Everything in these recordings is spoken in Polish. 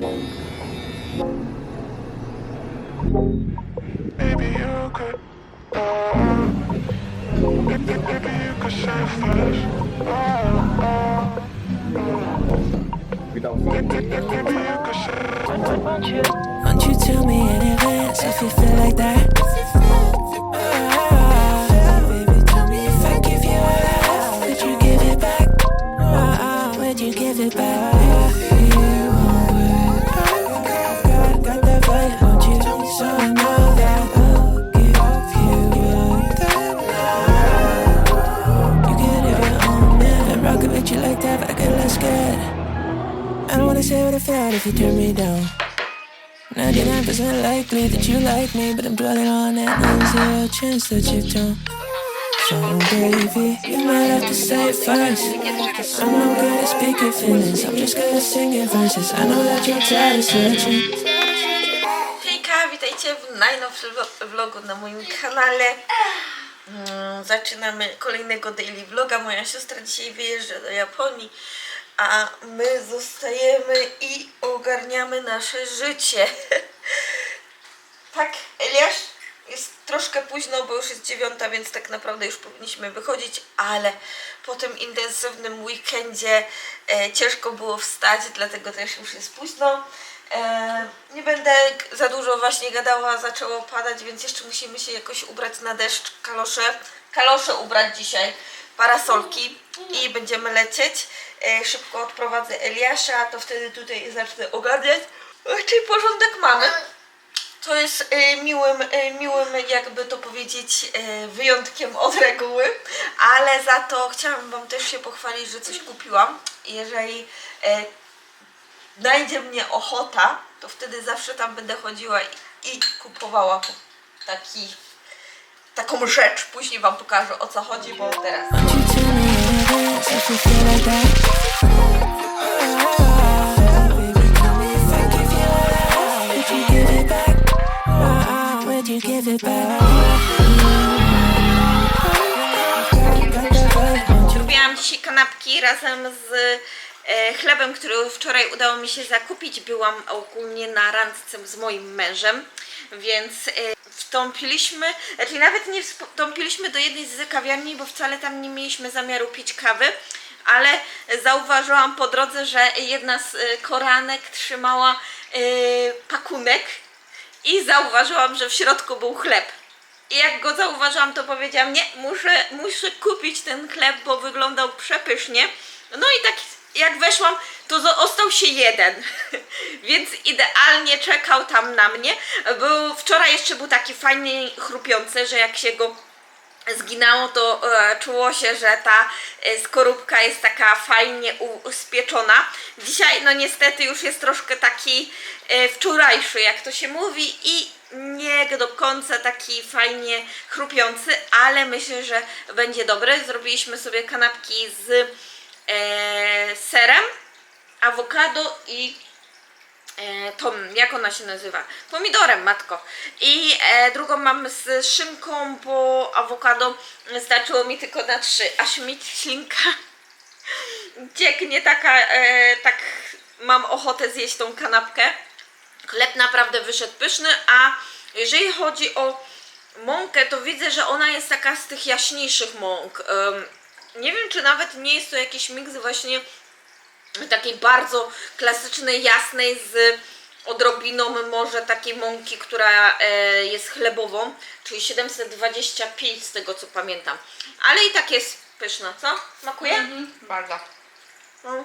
Maybe you could. Oh, maybe, maybe you could say first. Oh, maybe, maybe you could say. Won't you tell me in advance if you feel like that? Wanna say what I felt if you turn me down. 99% likely that you like me, but I'm dwelling on that and zero chance that you don't. So baby, you might have to say it first. I'm no speaking feelings, I'm just verses. I know that you're tired of searching. Witajcie w najnowszym vlo- vlogu na moim kanale. Mm, Zaczynamy kolejnego daily vloga. Moja siostra dzisiaj wyjeżdża do Japonii, a my zostajemy i ogarniamy nasze życie. tak, Eliasz? Jest troszkę późno, bo już jest dziewiąta, więc tak naprawdę już powinniśmy wychodzić, ale po tym intensywnym weekendzie e, ciężko było wstać, dlatego też już jest późno. E, nie będę za dużo właśnie gadała, zaczęło padać, więc jeszcze musimy się jakoś ubrać na deszcz, kalosze, kalosze ubrać dzisiaj, parasolki i będziemy lecieć. E, szybko odprowadzę Eliasza, to wtedy tutaj zacznę ogarniać. Czyli porządek mamy. To jest e, miłym, e, miłym, jakby to powiedzieć, wyjątkiem od reguły, ale za to chciałam Wam też się pochwalić, że coś kupiłam. Jeżeli znajdzie mnie ochota, to wtedy zawsze tam będę chodziła i, i kupowała taki, taką rzecz. Później Wam pokażę o co chodzi, bo teraz. Robiłam dzisiaj kanapki razem z e, chlebem, który wczoraj udało mi się zakupić. Byłam ogólnie na randce z moim mężem, więc e, wstąpiliśmy, znaczy nawet nie wstąpiliśmy do jednej z kawiarni, bo wcale tam nie mieliśmy zamiaru pić kawy. Ale zauważyłam po drodze, że jedna z e, koranek trzymała e, pakunek i zauważyłam, że w środku był chleb. I jak go zauważyłam, to powiedziałam, nie, muszę, muszę kupić ten chleb, bo wyglądał przepysznie. No i tak jak weszłam, to zo- ostał się jeden, więc idealnie czekał tam na mnie. Był, wczoraj jeszcze był taki fajnie chrupiący, że jak się go zginało, to e, czuło się, że ta e, skorupka jest taka fajnie u, spieczona. Dzisiaj, no niestety, już jest troszkę taki e, wczorajszy, jak to się mówi, i nie do końca taki fajnie chrupiący, ale myślę, że będzie dobry. Zrobiliśmy sobie kanapki z e, serem, awokado i e, tą, jak ona się nazywa? Pomidorem, matko. I e, drugą mam z szynką, bo awokado starczyło mi tylko na trzy, aż mi ślinka cieknie taka, e, tak mam ochotę zjeść tą kanapkę. Chleb naprawdę wyszedł pyszny, a jeżeli chodzi o mąkę, to widzę, że ona jest taka z tych jaśniejszych mąk. Em, nie wiem, czy nawet nie jest to jakiś miks właśnie takiej bardzo klasycznej, jasnej z odrobiną może takiej mąki, która e, jest chlebową, czyli 725 z tego co pamiętam. Ale i tak jest pyszna, co? Smakuje? Mhm, bardzo. No.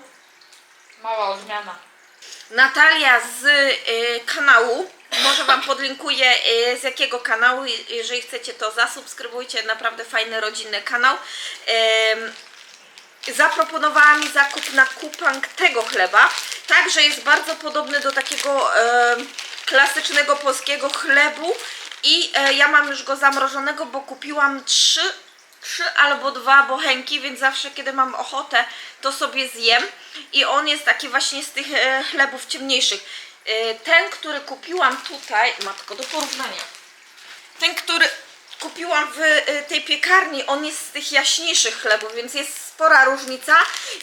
Mała odmiana. Natalia z y, kanału, może Wam podlinkuję y, z jakiego kanału, je- jeżeli chcecie to zasubskrybujcie, naprawdę fajny rodzinny kanał. Zaproponowała mi zakup na kupang tego chleba, także jest bardzo podobny do takiego klasycznego polskiego chlebu. I e, ja mam już go zamrożonego, bo kupiłam trzy, trzy albo dwa bochenki, więc zawsze kiedy mam ochotę, to sobie zjem. I on jest taki właśnie z tych e, chlebów ciemniejszych. E, ten, który kupiłam tutaj, matko, do porównania, ten, który kupiłam w y, tej piekarni, on jest z tych jaśniejszych chlebów, więc jest spora różnica.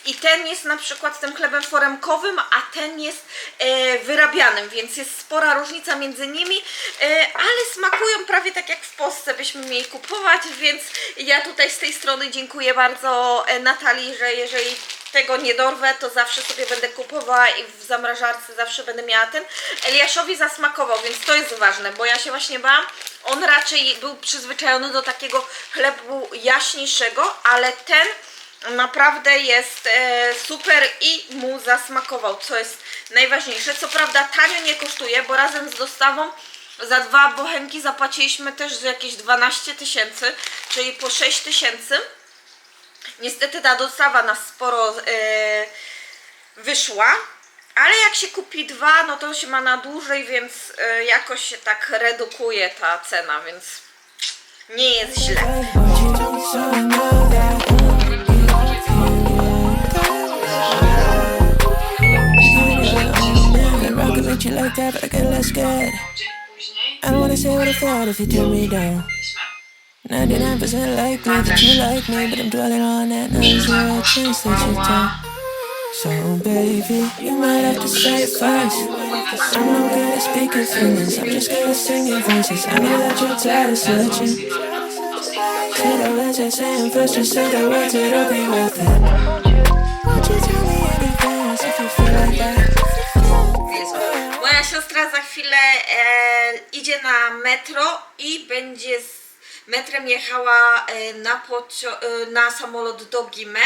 I ten jest na przykład tym chlebem foremkowym, a ten jest e, wyrabianym, więc jest spora różnica między nimi, e, ale smakują prawie tak jak w Polsce byśmy mieli kupować, więc ja tutaj z tej strony dziękuję bardzo Natalii, że jeżeli tego nie dorwę, to zawsze sobie będę kupowała i w zamrażarce zawsze będę miała ten. Eliaszowi zasmakował, więc to jest ważne, bo ja się właśnie bałam. On raczej był przyzwyczajony do takiego chlebu jaśniejszego, ale ten naprawdę jest e, super i mu zasmakował, co jest najważniejsze. Co prawda tanio nie kosztuje, bo razem z dostawą za dwa bochenki zapłaciliśmy też jakieś 12 tysięcy, czyli po 6 tysięcy. Niestety ta dostawa nas sporo e, wyszła, ale jak się kupi dwa, no to się ma na dłużej, więc e, jakoś się tak redukuje ta cena, więc nie jest źle. So I 99% likely that you like me, but I'm dwelling on that non-zero chance that you don't. So baby, you might have to say it first. I'm no good at speaking feelings, I'm just voices. I know that you're tired of searching. Say the words first, just say the words, it'll be worth it. Won't you tell me if you feel like that? Moja siostra za chwilę e, idzie na metro i będzie z metrem jechała e, na, e, na samolot do Gime.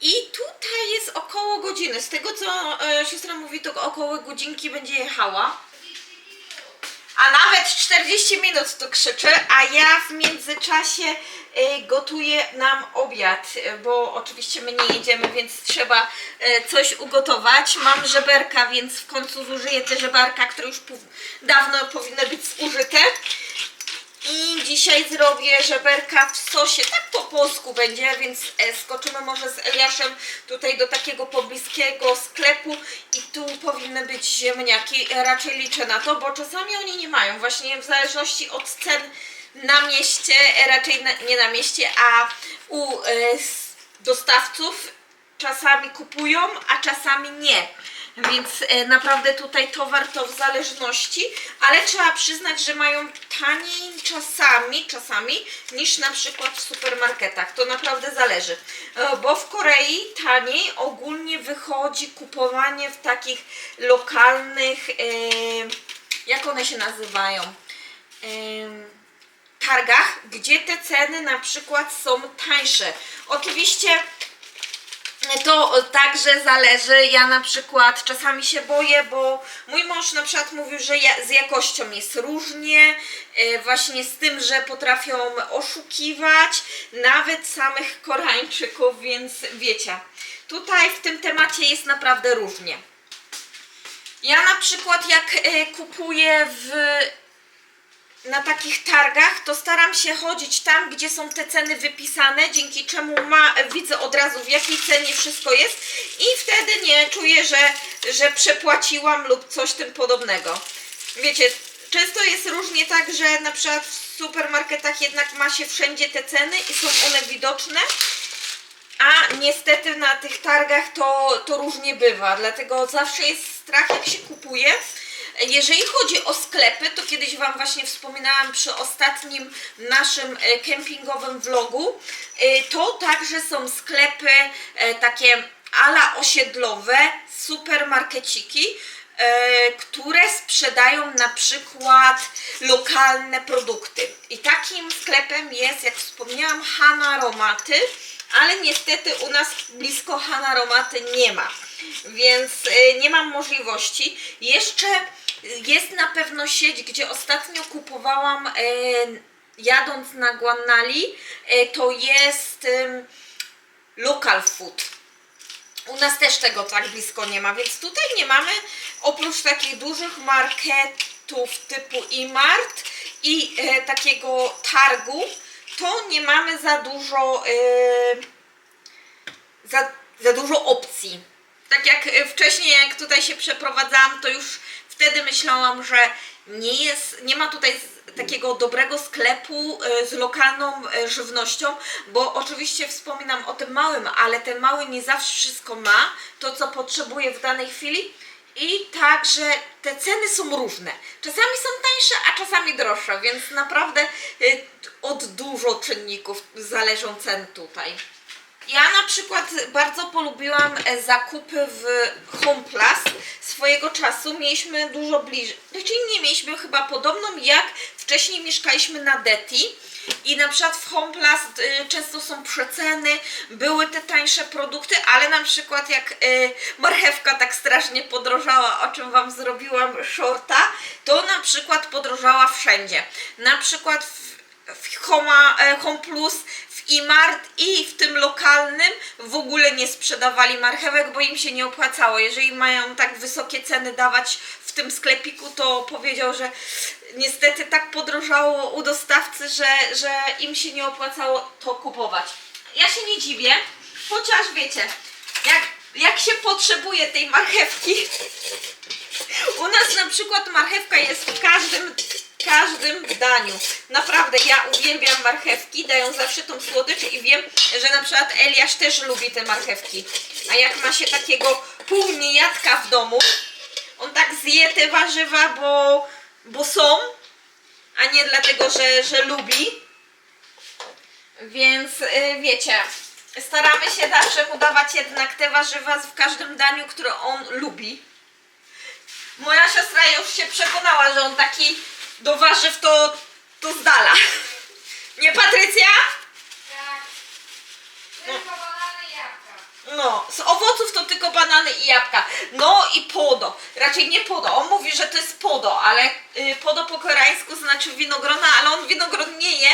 I tutaj jest około godziny. Z tego co e, siostra mówi, to około godzinki będzie jechała. A nawet 40 minut tu krzyczy, a ja w międzyczasie gotuję nam obiad, bo oczywiście my nie jedziemy, więc trzeba coś ugotować. Mam żeberka, więc w końcu zużyję te żeberka, które już dawno powinny być zużyte. Dzisiaj zrobię żeberka w sosie, tak po polsku będzie, więc e, skoczymy może z Eliaszem tutaj do takiego pobliskiego sklepu i tu powinny być ziemniaki, E, raczej liczę na to, bo czasami oni nie mają, właśnie w zależności od cen na mieście, e, raczej na, nie na mieście, a u dostawców czasami kupują, a czasami nie. Więc e, naprawdę tutaj towar to w zależności, ale trzeba przyznać, że mają taniej czasami, czasami niż na przykład w supermarketach. To naprawdę zależy. E, Bo w Korei taniej ogólnie wychodzi kupowanie w takich lokalnych, e, jak one się nazywają? Targach, gdzie te ceny na przykład są tańsze. Oczywiście to także zależy. Ja na przykład czasami się boję, bo mój mąż na przykład mówił, że z jakością jest różnie, e, właśnie z tym, że potrafią oszukiwać nawet samych Koreańczyków, więc wiecie, tutaj w tym temacie jest naprawdę różnie. Ja na przykład jak e, kupuję w na takich targach, to staram się chodzić tam, gdzie są te ceny wypisane, dzięki czemu ma, widzę od razu w jakiej cenie wszystko jest i wtedy nie czuję, że, że przepłaciłam lub coś tym podobnego. Wiecie, często jest różnie tak, że na przykład w supermarketach jednak ma się wszędzie te ceny i są one widoczne, a niestety na tych targach to, to różnie bywa, dlatego zawsze jest strach jak się kupuje. Jeżeli chodzi o sklepy, to kiedyś Wam właśnie wspominałam przy ostatnim naszym e, kempingowym vlogu, e, to także są sklepy e, takie ala osiedlowe, supermarkeciki, które sprzedają na przykład lokalne produkty. I takim sklepem jest, jak wspomniałam, Hanna Romaty, ale niestety u nas blisko Hanna Romaty nie ma, więc nie mam możliwości. Jeszcze jest na pewno sieć, gdzie ostatnio kupowałam e, jadąc na Guannali, e, to jest local food. U nas też tego tak blisko nie ma, więc tutaj nie mamy oprócz takich dużych marketów typu e-mart i e, takiego targu, to nie mamy za dużo e, za, za dużo opcji. Tak jak y, wcześniej, jak tutaj się przeprowadzałam, to już wtedy myślałam, że nie jest, nie ma tutaj takiego dobrego sklepu y, z lokalną y, żywnością, bo oczywiście wspominam o tym małym, ale ten mały nie zawsze wszystko ma, to co potrzebuje w danej chwili i także te ceny są różne. Czasami są tańsze, a czasami droższe, więc naprawdę y, od dużo czynników zależą cen tutaj. Ja na przykład bardzo polubiłam e, zakupy w Homeplus swojego czasu. Mieliśmy dużo bliżej, czyli nie mieliśmy chyba podobną jak wcześniej mieszkaliśmy na Deti. I na przykład w Homeplus y, często są przeceny, były te tańsze produkty, ale na przykład jak y, marchewka tak strasznie podrożała, o czym Wam zrobiłam shorta, to na przykład podrożała wszędzie. Na przykład w, w Homa, e, Home Plus, w Imart i w tym lokalnym w ogóle nie sprzedawali marchewek, bo im się nie opłacało. Jeżeli mają tak wysokie ceny dawać w tym sklepiku, to powiedział, że niestety tak podrożało u dostawcy, że, że im się nie opłacało to kupować. Ja się nie dziwię, chociaż wiecie, jak, jak się potrzebuje tej marchewki, u nas na przykład marchewka jest w każdym, każdym daniu. Naprawdę, ja uwielbiam marchewki, dają zawsze tą słodycz i wiem, że na przykład Eliasz też lubi te marchewki. A jak ma się takiego półniejadka w domu, on tak zje te warzywa, bo, bo są, a nie dlatego, że, że lubi. Więc y, wiecie, staramy się zawsze mu dawać jednak te warzywa w każdym daniu, które on lubi. Moja siostra już się przekonała, że on taki do warzyw to, to zdala. Nie Patrycja? Tak. Tylko banany i jabłka. No, z owoców to tylko banany i jabłka. No i podo. Raczej nie podo. On mówi, że to jest podo, ale y, podo po koreańsku znaczy winogrona, ale on winogron nie je,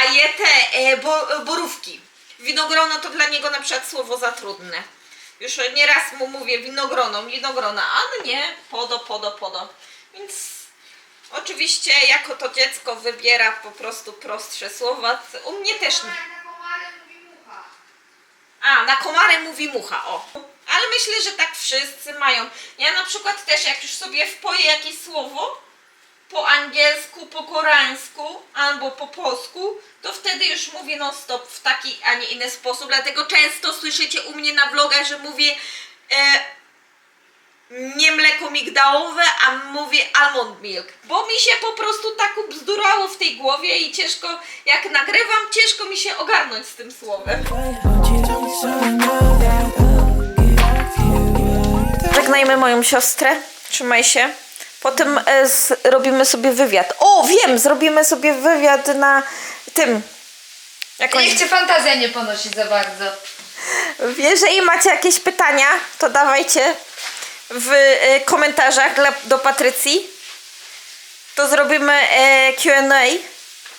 a je te y, bo, borówki. Winogrono to dla niego na przykład słowo za trudne. Już nieraz mu mówię winogrono, winogrona, ale nie, podo, podo, podo. Więc oczywiście jako to dziecko wybiera po prostu prostsze słowa. U mnie też nie. A, na komary mówi mucha, o. Ale myślę, że tak wszyscy mają. Ja na przykład też, jak już sobie wpoję jakieś słowo po angielsku, po koreańsku albo po polsku, to wtedy już mówię non stop w taki, a nie inny sposób. Dlatego często słyszycie u mnie na vlogach, że mówię e, nie mleko migdałowe, a mówię almond milk. Bo mi się po prostu tak ubzdurało w tej głowie i ciężko, jak nagrywam, ciężko mi się ogarnąć z tym słowem. Żegnajmy moją siostrę. Trzymaj się. Potem e, z, robimy sobie wywiad. O, wiem, zrobimy sobie wywiad na tym. Jak Niech cię fantazja nie ponosi za bardzo. Jeżeli macie jakieś pytania, to dawajcie w e, komentarzach dla, do Patrycji. To zrobimy e, Q&A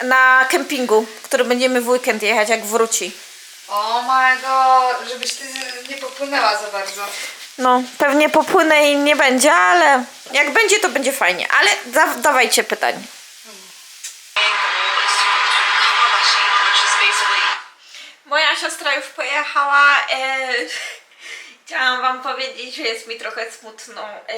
na kempingu, który będziemy w weekend jechać, jak wróci. O mego, żebyś ty nie popłynęła za bardzo. No, pewnie popłynę i nie będzie, ale jak będzie, to będzie fajnie. Ale da, dawajcie pytań. Moja siostra już pojechała. E, chciałam wam powiedzieć, że jest mi trochę smutno. E,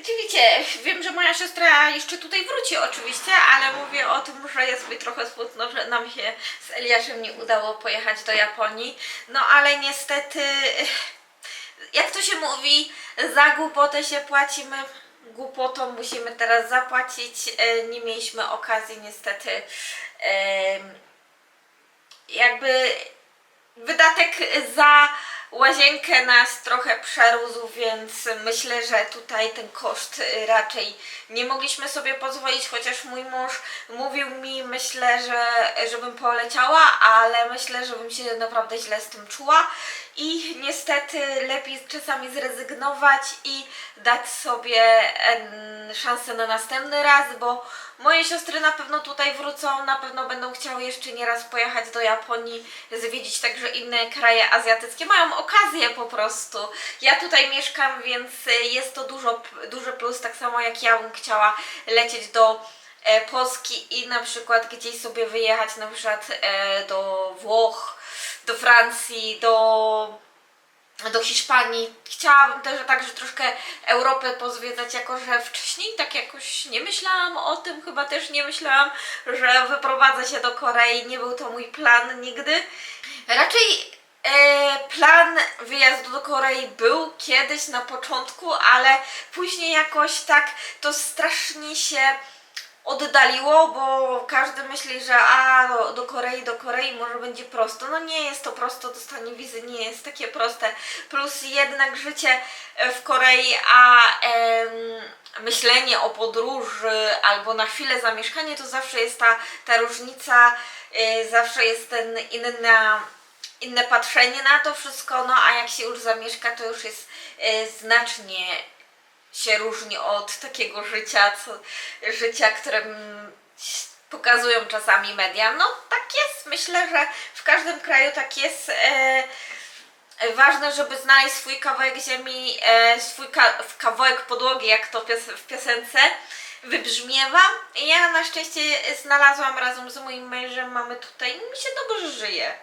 oczywiście, wiem, że moja siostra jeszcze tutaj wróci oczywiście, ale mówię o tym, że jest mi trochę smutno, że nam się z Eliaszem nie udało pojechać do Japonii. No ale niestety, jak to się mówi, za głupotę się płacimy. Głupotą musimy teraz zapłacić. E, nie mieliśmy okazji niestety. em, jakby wydatek za łazienkę nas trochę przerósł, więc myślę, że tutaj ten koszt y, raczej nie mogliśmy sobie pozwolić, chociaż mój mąż mówił mi, myślę, że żebym poleciała, ale myślę, że bym się naprawdę źle z tym czuła i niestety lepiej czasami zrezygnować i dać sobie szansę na następny raz, bo moje siostry na pewno tutaj wrócą, na pewno będą chciały jeszcze nieraz pojechać do Japonii, zwiedzić także inne kraje azjatyckie. Mają okazję po prostu. Ja tutaj mieszkam, więc y, jest to dużo, duży plus, tak samo jak ja bym chciała lecieć do e, Polski i na przykład gdzieś sobie wyjechać, na przykład e, do Włoch, do Francji, do do Hiszpanii. Chciałabym też także troszkę Europę pozwiedzać, jako że wcześniej tak jakoś nie myślałam o tym, chyba też nie myślałam, że wyprowadzę się do Korei. Nie był to mój plan nigdy. Raczej e, plan wyjazdu do Korei był kiedyś na początku, ale później jakoś tak to strasznie się oddaliło, bo każdy myśli, że a do, do Korei, do Korei może będzie prosto. No nie jest to prosto, dostanie wizy nie jest takie proste. Plus jednak życie e, w Korei, a em, myślenie o podróży albo na chwilę zamieszkanie to zawsze jest ta, ta różnica, e, zawsze jest ten inna inne patrzenie na to wszystko, no a jak się już zamieszka, to już jest e, znacznie się różni od takiego życia, co, życia, które pokazują czasami media. No tak jest, myślę, że w każdym kraju tak jest. E, ważne, żeby znaleźć swój kawałek ziemi, e, swój ka- kawałek podłogi, jak to w piosence wybrzmiewa. Ja na szczęście znalazłam razem z moim mężem, mamy tutaj, mi się dobrze żyje.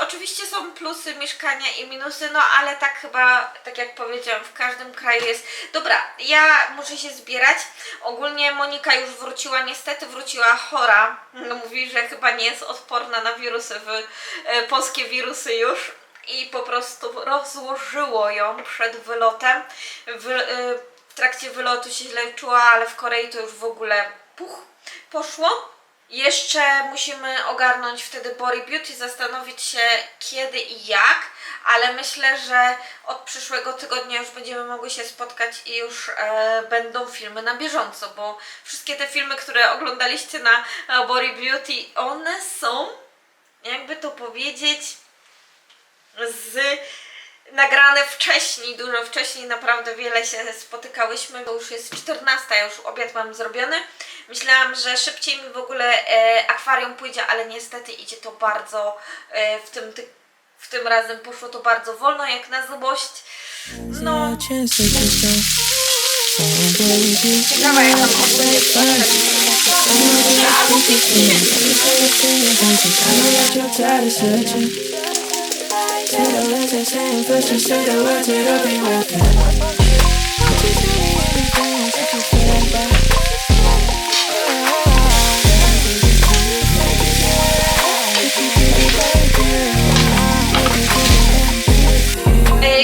Oczywiście są plusy mieszkania i minusy, no ale tak chyba, tak jak powiedziałam, w każdym kraju jest. Dobra, ja muszę się zbierać. Ogólnie Monika już wróciła, niestety wróciła chora. No, mówi, że chyba nie jest odporna na wirusy, w, e, polskie wirusy już. I po prostu rozłożyło ją przed wylotem. W, e, w trakcie wylotu się źle czuła, ale w Korei to już w ogóle puch poszło. Jeszcze musimy ogarnąć wtedy Body Beauty, zastanowić się kiedy i jak, ale myślę, że od przyszłego tygodnia już będziemy mogły się spotkać i już e, będą filmy na bieżąco, bo wszystkie te filmy, które oglądaliście na e, Body Beauty, one są, jakby to powiedzieć, z nagrane wcześniej, dużo wcześniej, naprawdę wiele się spotykałyśmy, bo już jest 14, ja już obiad mam zrobiony. Myślałam, że szybciej mi w ogóle e, akwarium pójdzie, ale niestety idzie to bardzo, e, w, tym, ty, w tym razem poszło to bardzo wolno, jak na złość. No, tam E,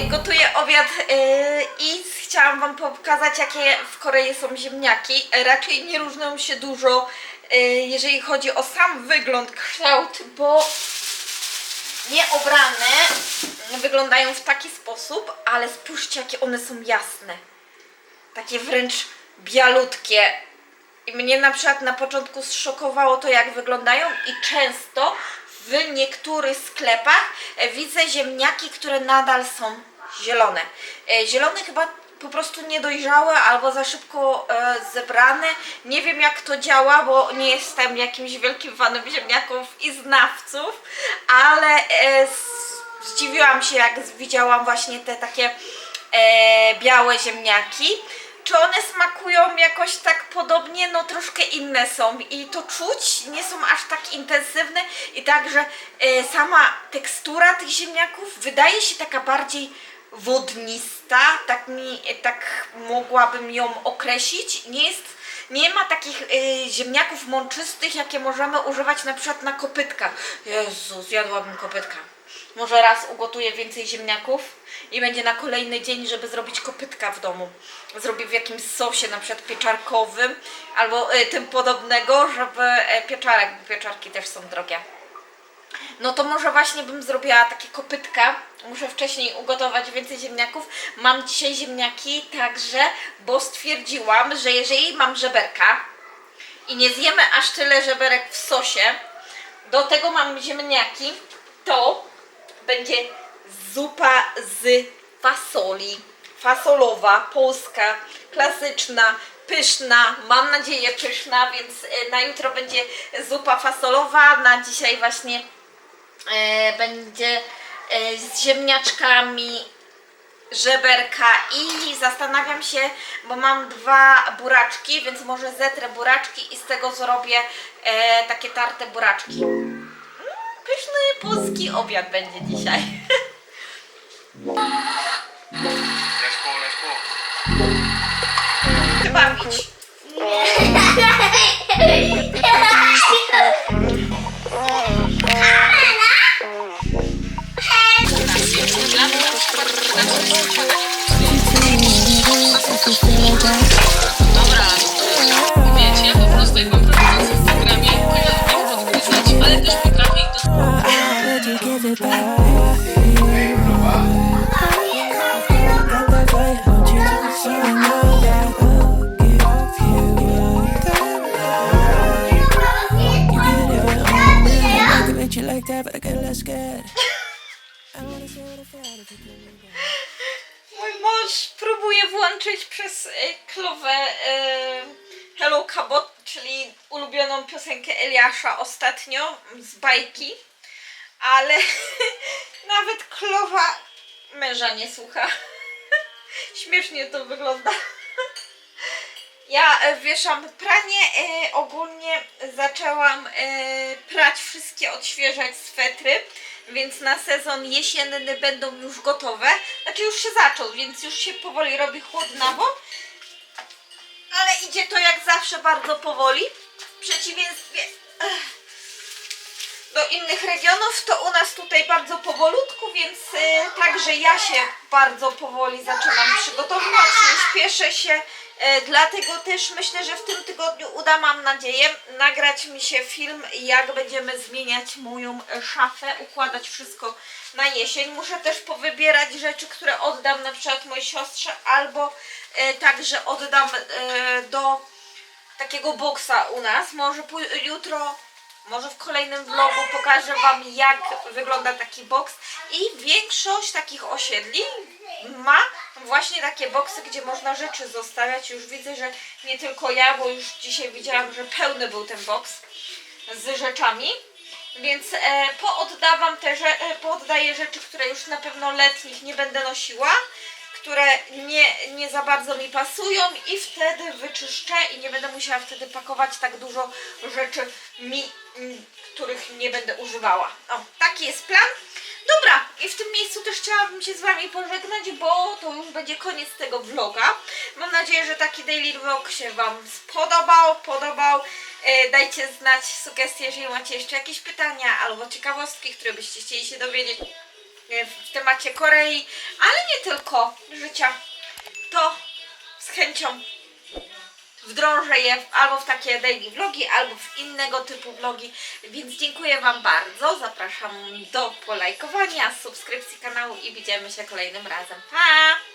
Gotuję obiad e, i chciałam Wam pokazać, jakie w Korei są ziemniaki. Raczej nie różnią się dużo, e, jeżeli chodzi o sam wygląd, kształt, bo nieobrane wyglądają w taki sposób, ale spójrzcie, jakie one są jasne. Takie wręcz bialutkie. I mnie na przykład na początku zszokowało to, jak wyglądają i często w niektórych sklepach widzę ziemniaki, które nadal są zielone. E, Zielone chyba po prostu niedojrzałe albo za szybko e, zebrane. Nie wiem jak to działa, bo nie jestem jakimś wielkim fanem ziemniaków i znawców, ale e, zdziwiłam się jak widziałam właśnie te takie e, białe ziemniaki. Czy one smakują jakoś tak podobnie? No troszkę inne są i to czuć, nie są aż tak intensywne i także e, sama tekstura tych ziemniaków wydaje się taka bardziej wodnista, tak mi, tak mogłabym ją określić. Nie jest, nie ma takich e, ziemniaków mączystych, jakie możemy używać na przykład na kopytkach. Jezu, zjadłabym kopytka. Może raz ugotuję więcej ziemniaków i będzie na kolejny dzień, żeby zrobić kopytka w domu. Zrobię w jakimś sosie, na przykład pieczarkowym albo e, tym podobnego, żeby e, pieczarek, bo pieczarki też są drogie. No to może właśnie bym zrobiła takie kopytka. Muszę wcześniej ugotować więcej ziemniaków. Mam dzisiaj ziemniaki także, bo stwierdziłam, że jeżeli mam żeberka i nie zjemy aż tyle żeberek w sosie, do tego mam ziemniaki, to będzie zupa z fasoli. Fasolowa, polska, klasyczna, pyszna, mam nadzieję pyszna, więc e, na jutro będzie zupa fasolowa, na dzisiaj właśnie E, będzie e, z ziemniaczkami żeberka i zastanawiam się, bo mam dwa buraczki, więc może zetrę buraczki i z tego zrobię e, takie tarte buraczki. Mm, pyszny polski obiad będzie dzisiaj. Let's go, let's go. Thank you. Bajki, ale nawet klowa męża nie słucha. Śmiesznie to wygląda. Ja e, wieszam pranie, e, ogólnie zaczęłam e, prać wszystkie, odświeżać swetry, więc na sezon jesienny będą już gotowe. Znaczy już się zaczął, więc już się powoli robi chłodnawo. Ale idzie to jak zawsze bardzo powoli. W przeciwieństwie ech, do innych regionów, to u nas tutaj bardzo powolutku, więc e, także ja się bardzo powoli zaczynam przygotowywać, nie śpieszę się, e, dlatego też myślę, że w tym tygodniu uda, mam nadzieję, nagrać mi się film, jak będziemy zmieniać moją szafę, układać wszystko na jesień. Muszę też powybierać rzeczy, które oddam na przykład mojej siostrze, albo e, także oddam e, do takiego boksa u nas. Może jutro, może w kolejnym vlogu pokażę Wam jak wygląda taki boks i większość takich osiedli ma właśnie takie boksy, gdzie można rzeczy zostawiać. Już widzę, że nie tylko ja, bo już dzisiaj widziałam, że pełny był ten boks z rzeczami. Więc e, pooddawam te, rze- e, pooddaję rzeczy, które już na pewno letnich nie będę nosiła, które nie, nie za bardzo mi pasują i wtedy wyczyszczę i nie będę musiała wtedy pakować tak dużo rzeczy, mi, których nie będę używała. O, taki jest plan. Dobra, i w tym miejscu też chciałabym się z Wami pożegnać, bo to już będzie koniec tego vloga. Mam nadzieję, że taki daily vlog się Wam spodobał, podobał. E, dajcie znać sugestie, jeżeli macie jeszcze jakieś pytania albo ciekawostki, które byście chcieli się dowiedzieć w temacie Korei, ale nie tylko życia. To z chęcią wdrążę je albo w takie daily vlogi, albo w innego typu vlogi, więc dziękuję Wam bardzo, zapraszam do polajkowania, subskrypcji kanału i widzimy się kolejnym razem. Pa!